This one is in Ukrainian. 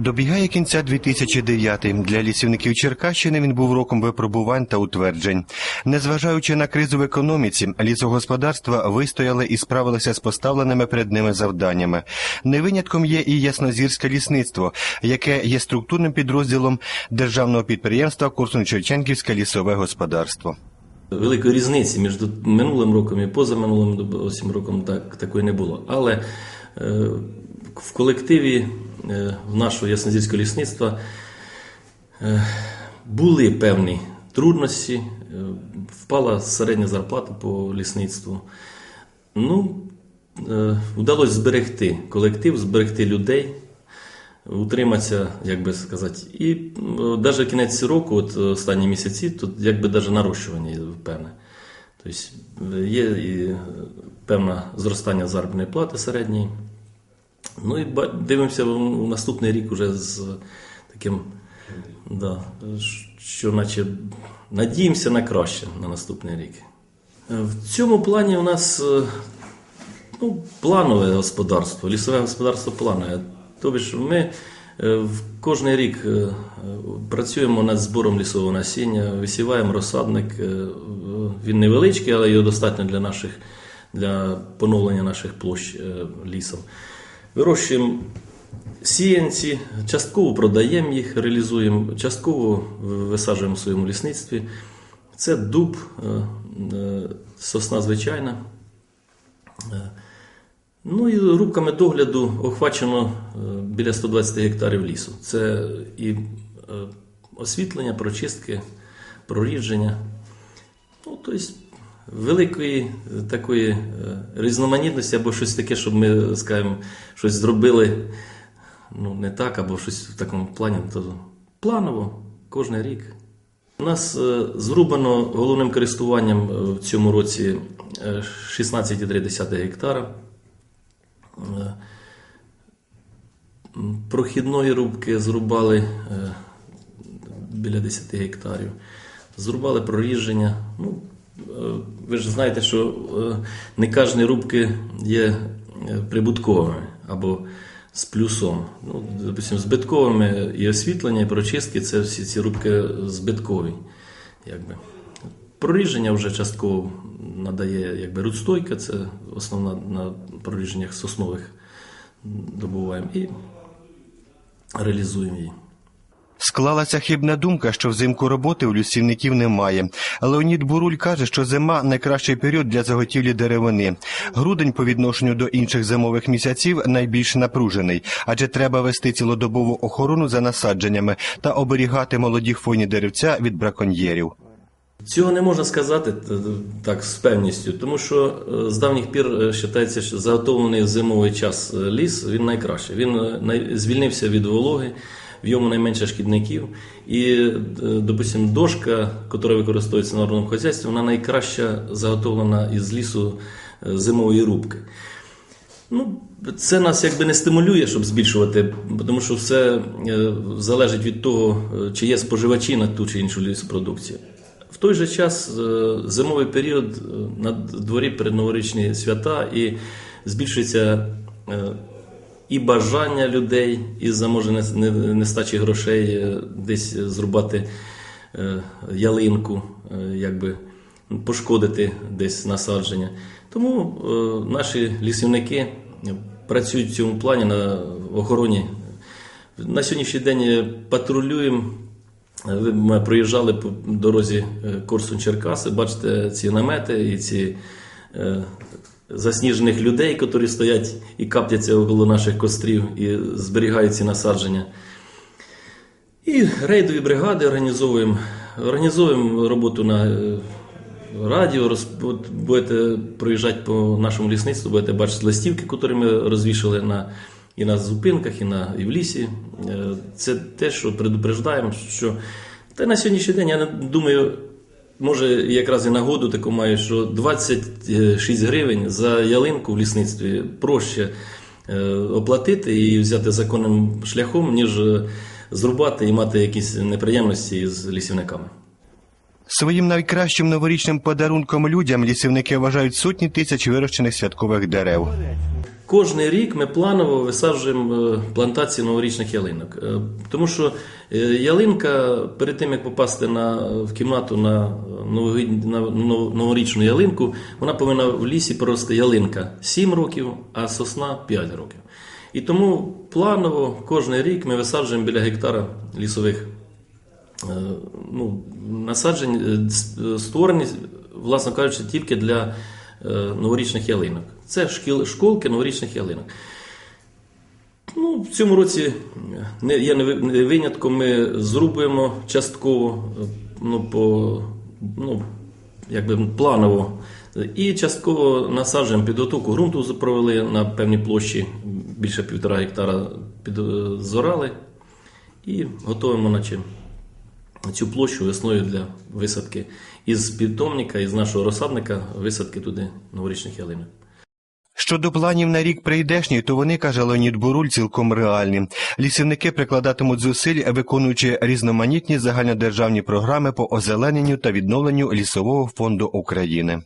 Добігає кінця 2009. Для лісівників Черкащини він був роком випробувань та утверджень. Незважаючи на кризу в економіці, лісогосподарства вистояли і справилися з поставленими перед ними завданнями. Не винятком є і яснозірське лісництво, яке є структурним підрозділом державного підприємства Корсун-Чевченківське лісове господарство. Великої різниці між минулим роком і позаминулим осім роком так, такої не було. Але е, в колективі в нашого Яснозірського лісництва е, були певні трудності, е, впала середня зарплата по лісництву. Ну, е, вдалося зберегти колектив, зберегти людей, утриматися, як би сказати. І навіть кінець року, от останні місяці, тут якби навіть нарощування певне. Тобто е, є і е, певне зростання заробітної плати середньої. Ну і дивимося в наступний рік уже з таким, да, що наче надіємося на краще на наступний рік. Е, В цьому плані у нас е, ну, планове господарство, лісове господарство планове. Тобто ми е, в кожний рік працюємо над збором лісового насіння, висіваємо розсадник. Він невеличкий, але його достатньо для наших для поновлення наших площ лісом. Вирощуємо сіянці, частково продаємо їх, реалізуємо, частково висаджуємо в своєму лісництві. Це дуб, е, е, сосна звичайна. Е, Ну і рубками догляду охвачено біля 120 гектарів лісу. Це і освітлення, прочистки, прорідження. Ну, тобто великої е, такої е, різноманітності або щось таке, щоб ми, скажімо, щось зробили ну, не так, або щось в такому плані, то планово кожен рік. У нас е, зрубано головним користуванням в цьому році е, 16,3 гектара. Прохідної рубки зрубали біля 10 гектарів. Зрубали проріження. Ну, ви ж знаєте, що е, не кожні рубки є е, прибутковими або з плюсом. Ну, допустим, збитковими і освітлення, і прочистки це всі ці рубки збиткові. Якби. Проріження вже частково надає якби, рудстойка, це основна на проріженнях соснових добуваємо і реалізуємо її. Склалася хибна думка, що взимку роботи у лісівників немає. Леонід Буруль каже, що зима найкращий період для заготівлі деревини. Грудень по відношенню до інших зимових місяців найбільш напружений, адже треба вести цілодобову охорону за насадженнями та оберігати молоді хвойні деревця від браконьєрів. Цього не можна сказати так з певністю, тому що е, з давніх пір е, вважається, що заготовлений зимовий час е, ліс він найкращий. Він е, звільнився від вологи, в йому найменше шкідників. І, е, допустимо, дошка, яка використовується на народному хазяйстві, вона найкраща заготовлена із лісу е, зимової рубки. Ну, це нас якби не стимулює, щоб збільшувати, тому що все е, залежить від того, чи є споживачі на ту чи іншу лісопродукцію. В той же час зимовий період на дворі передноворічні свята і збільшується і бажання людей із-за може не- не- нестачі грошей е, десь зрубати е, ялинку, е, якби пошкодити десь насадження. Тому наші лісівники працюють в цьому плані на охороні. На сьогоднішній день патрулюємо. Ми проїжджали по дорозі Корсун Черкаси, бачите ці намети і ці засніжених людей, які стоять і капляться около наших кострів і зберігають ці насадження. І рейдові бригади організовуємо. Організовуємо роботу на е, радіо. роз- Будете проїжджати по нашому лісництву, будете бачити листівки, які ми розвішали на, і на зупинках, і, на, і в лісі. Е, Це те, що предупреждаємо, що та на сьогоднішній день я думаю. Може, якраз і нагоду таку маю, що 26 гривень за ялинку в лісництві проще е, оплатити і взяти законним шляхом, ніж е, зрубати і мати якісь неприємності з лісівниками. Своїм найкращим новорічним подарунком людям лісівники вважають сотні тисяч вирощених святкових дерев. Кожний рік ми планово висаджуємо е, плантації новорічних ялинок. Е, Тому що е, ялинка перед тим, як попасти на, в кімнату на, на новорічну ялинку, вона повинна в лісі прорости ялинка 7 років, а сосна 5 років. І тому планово кожен рік ми висаджуємо біля гектара лісових ну, насаджень, створені, власно кажучи, тільки для новорічних ялинок. Це шкіл, школки новорічних ялинок. Ну, в цьому році е, не, є не винятком. Ми зрубуємо частково, е, ну, по, ну, якби планово. І частково насаджуємо підготовку ґрунту, провели на певній площі більше півтора гектара підзорали і готуємо наче цю площу весною для висадки із питомника, із нашого розсадника, висадки туди новорічних ялинок. Щодо планів на рік прийдешній, то вони, каже Леонід Буруль, цілком реальні. Лісівники прикладатимуть зусиль, виконуючи різноманітні загальнодержавні програми по озелененню та відновленню лісового фонду України.